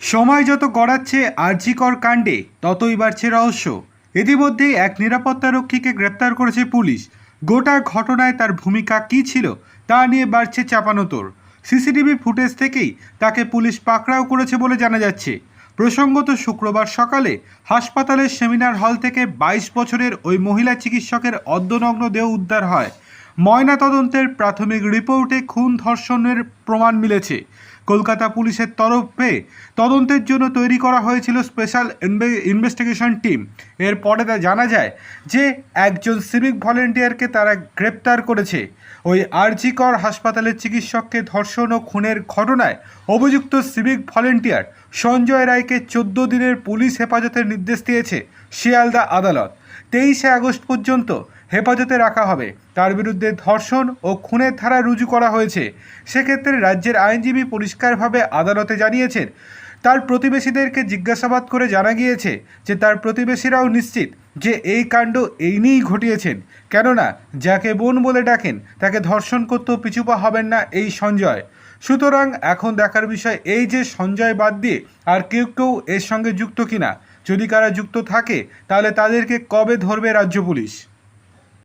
সময় যত গড়াচ্ছে আরজিকর কাণ্ডে, ততই বাড়ছে রহস্য। ইতিমধ্যেই এক নিরাপত্তারক্ষীকে গ্রেপ্তার করেছে পুলিশ। গোটা ঘটনায় তার ভূমিকা কী ছিল, তা নিয়ে বাড়ছে চাপানোতর সিসিটিভি ফুটেজ থেকেই তাকে পুলিশ পাকড়াও করেছে বলে জানা যাচ্ছে। প্রসঙ্গত শুক্রবার সকালে হাসপাতালের সেমিনার হল থেকে বাইশ বছরের ওই মহিলা চিকিৎসকের অর্ধনগ্ন দেহ উদ্ধার হয়। ময়নাতদন্তের প্রাথমিক রিপোর্টে খুন ধর্ষণের প্রমাণ মিলেছে। কলকাতা পুলিশের তরফে তদন্তের জন্য তৈরি করা হয়েছিল স্পেশাল ইনভেস্টিগেশন টিম। এরপরে তা জানা যায় যে একজন সিভিক ভলেন্টিয়ারকে তারা গ্রেপ্তার করেছে। ওই আরজিকর হাসপাতালের চিকিৎসককে ধর্ষণ ও খুনের ঘটনায় অভিযুক্ত সিভিক ভলেন্টিয়ার সঞ্জয় রায়কে চোদ্দ দিনের পুলিশ হেফাজতের নির্দেশ দিয়েছে শিয়ালদা আদালত। তেইশে আগস্ট পর্যন্ত হেফাজতে রাখা হবে। তার বিরুদ্ধে ধর্ষণ ও খুনের ধারা রুজু করা হয়েছে। সেক্ষেত্রে রাজ্যের আইনজীবী পরিষ্কারভাবে আদালতে জানিয়েছেন, তার প্রতিবেশীদেরকে জিজ্ঞাসাবাদ করে জানা গিয়েছে যে তার প্রতিবেশীরাও নিশ্চিত যে এই কাণ্ড এই নিয়েই ঘটিয়েছেন। কেননা, যাকে বোন বলে ডাকেন, তাকে ধর্ষণ করতেও পিছুপা হবেন না এই সঞ্জয়। সুতরাং এখন দেখার বিষয় এই যে সঞ্জয় বাদ দিয়ে আর কেউ কেউ এর সঙ্গে যুক্ত কিনা যদি কারা যুক্ত থাকে তাহলে তাদেরকে কবে ধরবে রাজ্য পুলিশ?